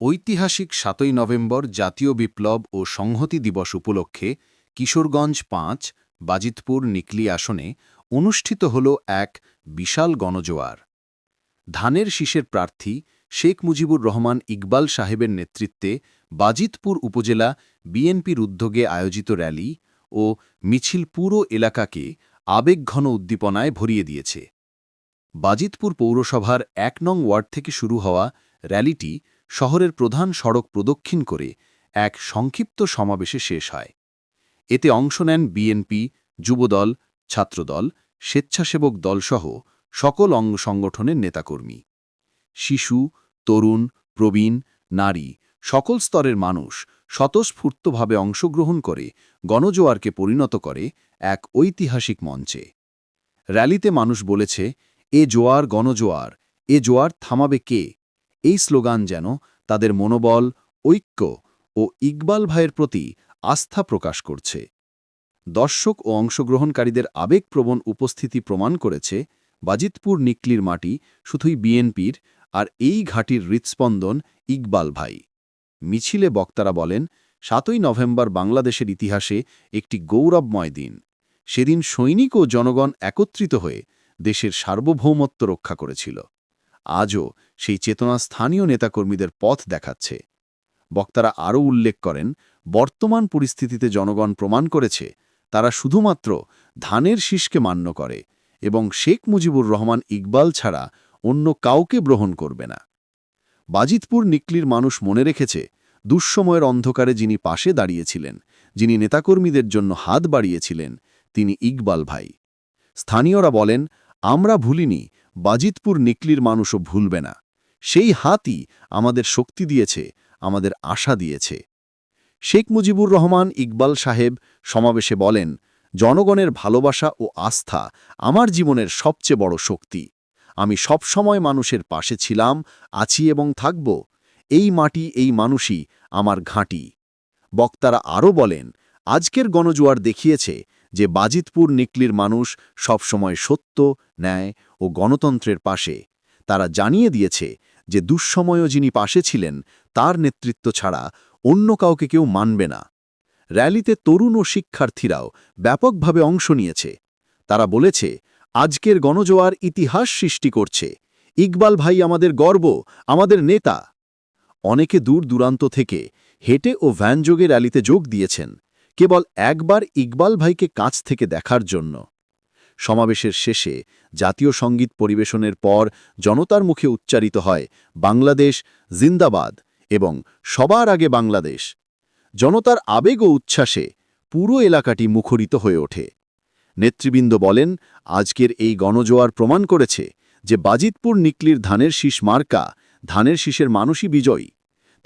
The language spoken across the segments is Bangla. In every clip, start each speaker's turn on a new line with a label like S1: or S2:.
S1: ঐতিহাসিক সাতই নভেম্বর জাতীয় বিপ্লব ও সংহতি দিবস উপলক্ষে কিশোরগঞ্জ পাঁচ, বাজিতপুর নিকলি আসনে অনুষ্ঠিত হল এক বিশাল গণজোয়ার। ধানের শীষের প্রার্থী শেখ মুজিবুর রহমান ইকবাল সাহেবের নেতৃত্বে বাজিতপুর উপজেলা বিএনপির উদ্যোগে আয়োজিত র্যালি ও মিছিল পুরো এলাকাকে আবেগঘন উদ্দীপনায় ভরিয়ে দিয়েছে। বাজিতপুর পৌরসভার এক নং ওয়ার্ড থেকে শুরু হওয়া র্যালিটি শহরের প্রধান সড়ক প্রদক্ষিণ করে এক সংক্ষিপ্ত সমাবেশে শেষ হয়। এতে অংশ নেন বিএনপি, যুবদল, ছাত্রদল, স্বেচ্ছাসেবক দলসহ সকল অঙ্গ সংগঠনের নেতাকর্মী। শিশু, তরুণ, প্রবীণ, নারী সকল স্তরের মানুষ স্বতঃস্ফূর্তভাবে অংশগ্রহণ করে গণজোয়ারকে পরিণত করে এক ঐতিহাসিক মঞ্চে। র্যালিতে মানুষ বলেছে, এ জোয়ার গণজোয়ার, এ জোয়ার থামাবে কে? এই স্লোগান যেন তাদের মনোবল, ঐক্য ও ইকবাল ভাইয়ের প্রতি আস্থা প্রকাশ করছে। দর্শক ও অংশগ্রহণকারীদের আবেগপ্রবণ উপস্থিতি প্রমাণ করেছে বাজিতপুর নিকলির মাটি, শুধুই বিএনপির আর এই ঘাটির হৃৎস্পন্দন ইকবাল ভাই। মিছিলে বক্তারা বলেন, সাতই নভেম্বর বাংলাদেশের ইতিহাসে একটি গৌরবময় দিন। সেদিন সৈনিক ও জনগণ একত্রিত হয়ে দেশের সার্বভৌমত্ব রক্ষা করেছিল। আজও সেই চেতনা স্থানীয় নেতাকর্মীদের পথ দেখাচ্ছে। বক্তারা আরও উল্লেখ করেন, বর্তমান পরিস্থিতিতে জনগণ প্রমাণ করেছে, তারা শুধুমাত্র ধানের শীষকে মান্য করে এবং শেখ মুজিবুর রহমান ইকবাল ছাড়া অন্য কাউকে গ্রহণ করবে না। বাজিতপুর নিকলির মানুষ মনে রেখেছে, দুঃসময়ের অন্ধকারে যিনি পাশে দাঁড়িয়েছিলেন, যিনি নেতাকর্মীদের জন্য হাত বাড়িয়েছিলেন, তিনি ইকবাল ভাই। স্থানীয়রা বলেন, আমরা ভুলিনি বাজিতপুর নিকলির মানুষও ভুলবে না। সেই হাতই আমাদের শক্তি দিয়েছে, আমাদের আশা দিয়েছে। শেখ মুজিবুর রহমান ইকবাল সাহেব সমাবেশে বলেন, জনগণের ভালোবাসা ও আস্থা আমার জীবনের সবচেয়ে বড় শক্তি। আমি সবসময় মানুষের পাশে ছিলাম, আছি এবং থাকব। এই মাটি, এই মানুষই আমার ঘাঁটি। বক্তারা আরও বলেন, আজকের গণজোয়ার দেখিয়েছে যে বাজিতপুর নিকলির মানুষ সবসময় সত্য, ন্যায় ও গণতন্ত্রের পাশে। তারা জানিয়ে দিয়েছে যে দুঃসময়ও যিনি পাশে ছিলেন, তার নেতৃত্ব ছাড়া অন্য কাউকে কেউ মানবে না। র্যালিতে তরুণ ও শিক্ষার্থীরাও ব্যাপকভাবে অংশ নিয়েছে। তারা বলেছে, আজকের গণজোয়ার ইতিহাস সৃষ্টি করছে। ইকবাল ভাই আমাদের গর্ব, আমাদের নেতা। অনেকে দূর দূরান্ত থেকে হেঁটে ও ভ্যানযোগে র্যালিতে যোগ দিয়েছেন। কেবল একবার ইকবাল ভাইকে কাছ থেকে দেখার জন্য। সমাবেশের শেষে জাতীয় সংগীত পরিবেশনের পর জনতার মুখে উচ্চারিত হয়, বাংলাদেশ জিন্দাবাদ এবং সবার আগে বাংলাদেশ। জনতার আবেগ ও উচ্ছ্বাসে পুরো এলাকাটি মুখরিত হয়ে ওঠে। নেতৃবৃন্দ বলেন, আজকের এই গণজোয়ার প্রমাণ করেছে যে বাজিতপুর নিকলির ধানের শীষ মার্কা, ধানের শীষের মানুষই বিজয়ী।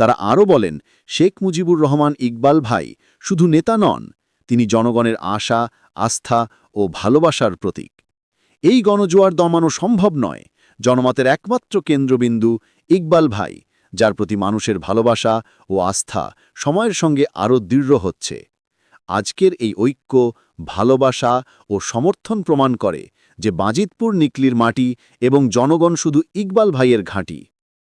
S1: তারা আরও বলেন, শেখ মুজিবুর রহমান ইকবাল ভাই শুধু নেতা নন, তিনি জনগণের আশা, আস্থা ও ভালোবাসার প্রতীক। এই গণজোয়ার দমানো সম্ভব নয়। জনমতের একমাত্র কেন্দ্রবিন্দু ইকবাল ভাই, যার প্রতি মানুষের ভালোবাসা ও আস্থা সময়ের সঙ্গে আরও দৃঢ় হচ্ছে। আজকের এই ঐক্য, ভালোবাসা ও সমর্থন প্রমাণ করে যে বাজিতপুর নিকলির মাটি এবং জনগণ শুধু ইকবাল ভাইয়ের ঘাঁটি।